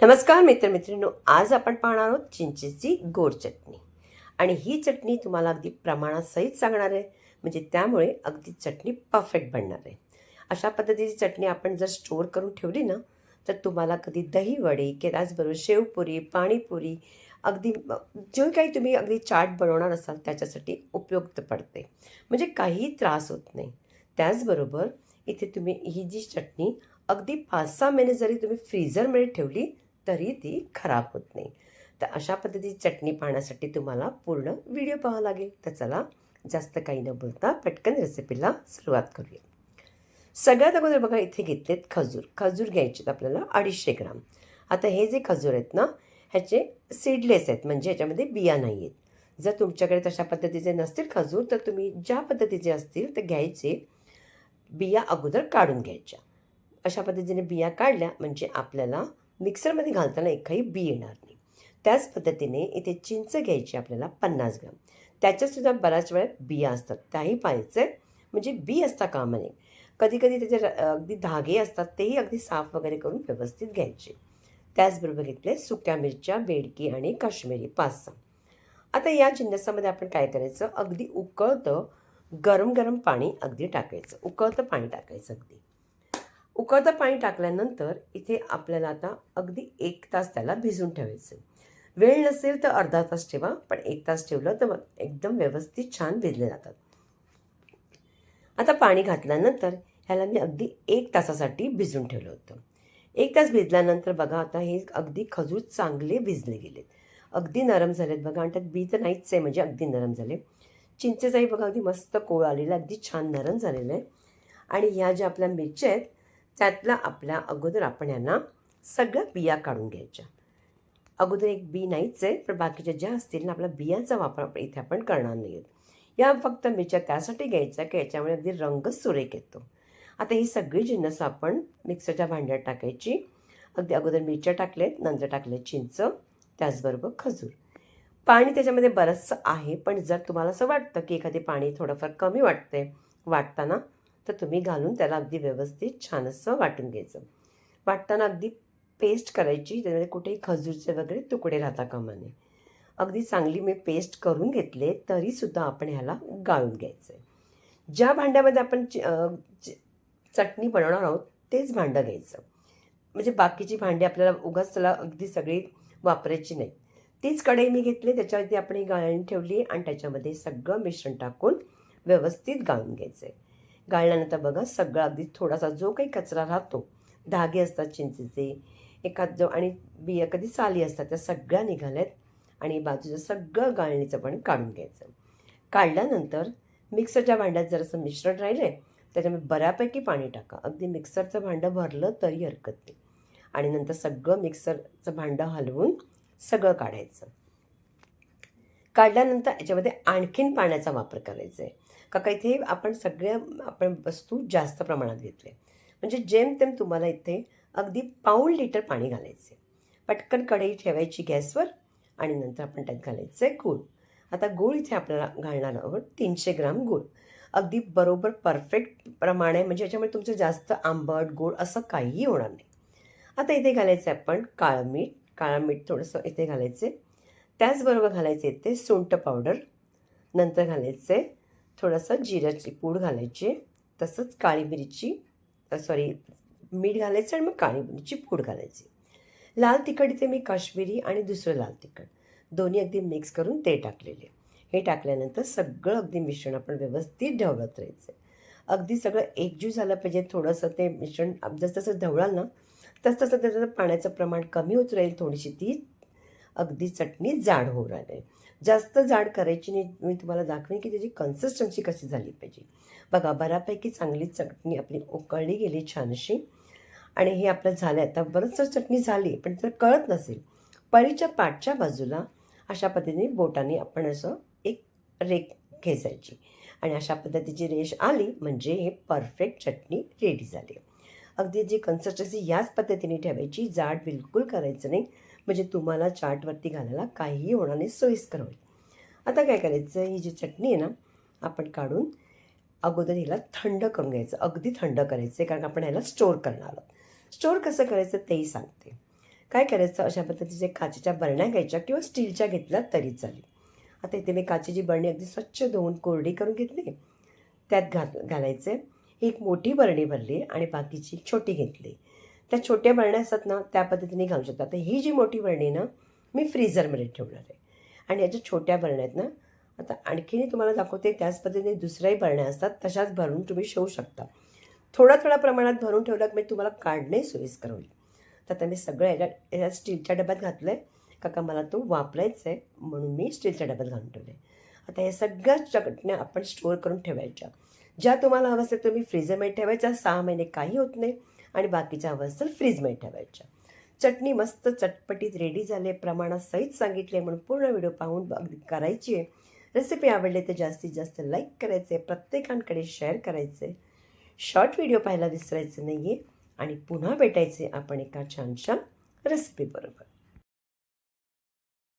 नमस्कार मित्रमित्रिनो आज आपण पाहणार आहोत चिंचेची गोड चटणी. आणि ही चटणी तुम्हाला अगदी प्रमाणात सहित सांगणार आहे. म्हणजे त्यामुळे अगदी चटणी परफेक्ट बनणार आहे. अशा पद्धतीची चटणी आपण जर स्टोअर करून ठेवली ना तर तुम्हाला कधी दही वडी की त्याचबरोबर शेवपुरी पाणीपुरी अगदी जे काही तुम्ही अगदी चाट बनवणार असाल त्याच्यासाठी उपयुक्त पडते. म्हणजे काही त्रास होत नाही. त्याचबरोबर इथे तुम्ही ही जी चटणी अगदी पाच सहा महिने जरी तुम्ही फ्रीझरमध्ये ठेवली तरी ती खराब होत नाही. तर अशा पद्धतीची चटणी पाहण्यासाठी तुम्हाला पूर्ण व्हिडिओ पाहावा लागेल. तर चला जास्त काही न बोलता पटकन रेसिपीला सुरुवात करूया. सगळ्यात अगोदर बघा इथे घेतलेत खजूर. खजूर घ्यायचे आपल्याला अडीचशे ग्राम. आता हे जे खजूर आहेत ना ह्याचे सीडलेस आहेत म्हणजे ह्याच्यामध्ये बिया नाही आहेत. जर तुमच्याकडे तशा पद्धतीचे नसतील खजूर तर तुम्ही ज्या पद्धतीचे असतील तर घ्यायचे बिया अगोदर काढून घ्यायच्या. अशा पद्धतीने बिया काढल्या म्हणजे आपल्याला मिक्सरमध्ये घालताना एकही बी येणार नाही. त्याच पद्धतीने इथे चिंच घ्यायची आपल्याला पन्नास ग्राम. त्याच्यातसुद्धा बऱ्याच वेळा बिया असतात. त्याही पाहायचे म्हणजे बी असता कामा नये कधी कधी त्याचे अगदी धागे असतात. तेही अगदी साफ वगैरे करून व्यवस्थित घ्यायचे. त्याचबरोबर घेतले सुक्या मिरच्या बेडकी आणि काश्मीरी पाच सहा आता या जिन्नसामध्ये आपण काय करायचं? अगदी उकळतं गरम गरम पाणी अगदी टाकायचं. उकळतं पाणी टाकायचं अगदी. उकळतं पाणी टाकल्यानंतर इथे आपल्याला आता अगदी एक तास त्याला भिजून ठेवायचं वेळ नसेल तर अर्धा तास ठेवा पण एक तास ठेवलं तर एकदम व्यवस्थित छान भिजले जातात. आता पाणी घातल्यानंतर ह्याला मी अगदी एक तासासाठी भिजून ठेवलं होतं. एक तास भिजल्यानंतर बघा आता हे अगदी खजूर चांगले भिजले गेलेत. अगदी नरम झालेत बघा आणि त्यात बी तर नाहीच आहे म्हणजे अगदी नरम झाले. चिंचेचाही बघा अगदी मस्त कोळ आलेला अगदी छान नरम झालेलं आहे. आणि ह्या ज्या आपल्या मिरच्या आहेत त्यातला आपल्या अगोदर आपण यांना सगळ्या बिया काढून घ्यायच्या. अगोदर एक बी नाहीच आहे पण बाकीच्या ज्या असतील ना आपल्या बियांचा वापर आपण इथे आपण करणार नाही आहोत या फक्त मिरच्या त्यासाठी घ्यायच्या की याच्यामुळे अगदी रंग सुरेख येतो. आता ही सगळी जिन्नस आपण मिक्सरच्या भांड्यात टाकायची. अगदी अगोदर मिरच्या टाकलेत नंतर टाकले चिंच त्याचबरोबर खजूर. पाणी त्याच्यामध्ये बरंचसं आहे पण जर तुम्हाला असं वाटतं की एखादी पाणी थोडंफार कमी वाटते वाटताना तर तुम्ही घालून त्याला अगदी व्यवस्थित छान असं वाटून घ्यायचं. वाटताना अगदी पेस्ट करायची त्यामध्ये कुठेही खजूरचे वगैरे तुकडे राहता कामा नये. अगदी चांगली मी पेस्ट करून घेतले तरीसुद्धा आपण ह्याला गाळून घ्यायचं आहे ज्या भांड्यामध्ये आपण चटणी बनवणार आहोत तेच भांडं घ्यायचं. म्हणजे बाकीची भांडी आपल्याला उगाच त्याला अगदी सगळी वापरायची नाही तीच कढई मी घेतली त्याच्यावरती आपण ही गाळणी ठेवली आणि त्याच्यामध्ये सगळं मिश्रण टाकून व्यवस्थित गाळून घ्यायचं आहे गाळल्यानंतर बघा सगळा अगदी थोडासा जो काही कचरा राहतो धागे असतात चिंचेचे एखाद जो आणि बिया कधी साली असतात त्या सगळ्या निघाल्यात आणि बाजूचं सगळं गाळणीचं पण काढून घ्यायचं. काढल्यानंतर मिक्सरच्या भांड्यात जरासं मिश्रण राहिलं आहे त्याच्यामध्ये बऱ्यापैकी पाणी टाका. अगदी मिक्सरचं भांडं भरलं तरी हरकत नाही. आणि नंतर सगळं मिक्सरचं भांडं हलवून सगळं काढायचं. काढल्यानंतर याच्यामध्ये आणखीन पाण्याचा वापर करायचा आहे का का इथे आपण सगळ्या आपण वस्तू जास्त प्रमाणात घेतल्या. म्हणजे जेमतेम तुम्हाला इथे अगदी पाऊण लिटर पाणी घालायचे पटकन कढई ठेवायची गॅसवर आणि नंतर आपण त्यात घालायचं आहे गूळ. आता गूळ इथे आपल्याला घालणार आहोत तीनशे ग्राम गूळ. अगदी बरोबर परफेक्ट प्रमाणे म्हणजे याच्यामुळे तुमचं जास्त आंबट गोड असं काहीही होणार नाही. आता इथे घालायचं आहे आपण काळं मीठ. काळं मीठ थोडंसं इथे घालायचे त्याचबरोबर घालायचे इथे सुंट पावडर. नंतर घालायचे थोडंसं जिऱ्याची पूड घालायची तसंच काळी मिरची सॉरी मीठ घालायचं आणि मग काळी मिरची पूड घालायची. लाल तिखट इथे मी काश्मीरी आणि दुसरं लाल तिखट. दोन्ही अगदी मिक्स करून ते टाकलेले. हे टाकल्यानंतर सगळं अगदी मिश्रण आपण व्यवस्थित ढवळत राहायचं. अगदी सगळं एकजू झालं पाहिजे थोडंसं ते मिश्रण जसं ढवळाल ना तस तसं त्याचं पाण्याचं प्रमाण कमी होत राहील थोडीशी ती अगदी चटणी जाड होऊ राहिली जास्त जाड करायची नाही. मी तुम्हाला दाखवेन की त्याची कन्सिस्टन्सी कशी झाली पाहिजे. बघा बऱ्यापैकी चांगली चटणी आपली उकळली गेली छानशी. आणि हे आपलं झालं आता. बरंचसं चटणी झाली पण जर कळत नसेल पळीच्या पाठच्या बाजूला अशा पद्धतीने बोटाने आपण असं एक रेख घेसायची. आणि अशा पद्धतीची रेष आली म्हणजे हे परफेक्ट चटणी रेडी झाली. अगदी जी कन्सिस्टन्सी याच पद्धतीने ठेवायची जाड बिलकुल करायचं नाही. म्हणजे तुम्हाला चाटवरती घालायला काहीही होणार नाही सोयीस्कर होईल. आता काय करायचं? ही जी चटणी आहे ना आपण काढून अगोदर हिला थंड करून घ्यायचं. अगदी थंड करायचं आहे कारण आपण ह्याला स्टोअर करणार आहोत. स्टोअर कसं करायचं तेही सांगते. काय करायचं? अशा पद्धतीचे काचेच्या बरण्या घ्यायच्या किंवा स्टीलच्या घेतल्या तरी चालेल. आता इथे मी काचेची बरणी अगदी स्वच्छ धुवून कोरडी करून घेतली. त्यात घात घालायचं एक मोठी बरणी भरली आणि बाकीची एक छोटी घेतली. त्या छोट्या बरण्या असतात ना त्या पद्धतीने घालू शकता आता ही जी मोठी बरणी ना मी फ्रीझरमध्ये ठेवणार आहे. आणि याच्या छोट्या बरण्या आहेत ना आता आणखीनही तुम्हाला दाखवते त्याच पद्धतीने दुसऱ्याही बरण्या असतात तशाच भरून तुम्ही शिवू शकता. थोड्या थोड्या प्रमाणात भरून ठेवलं की म्हणजे तुम्हाला काढणे सोयीस्कर होईल. तर आता मी सगळं याच्या याच्या स्टीलच्या डब्यात घातलं आहे काका मला तो वापरायचा आहे म्हणून मी स्टीलच्या डब्यात घालून ठेवले आता या सगळ्या चटण्या आपण स्टोअर करून ठेवायच्या. ज्या तुम्हाला हवं असेल तुम्ही फ्रीजरमध्ये ठेवायच्या. सहा महिने काही होत नाही. आणि बाकीच्या हवं असेल फ्रीजमध्ये ठेवायच्या. चटणी मस्त चटपटीत रेडी झाले प्रमाणात सहित सांगितले म्हणून पूर्ण व्हिडिओ पाहून करायची आहे. रेसिपी आवडली तर जास्तीत जास्त लाईक करायचे प्रत्येकांकडे शेअर करायचे. शॉर्ट व्हिडिओ पाहायला विसरायचं नाही आहे आणि पुन्हा भेटायचे आपण एका छानशा रेसिपीबरोबर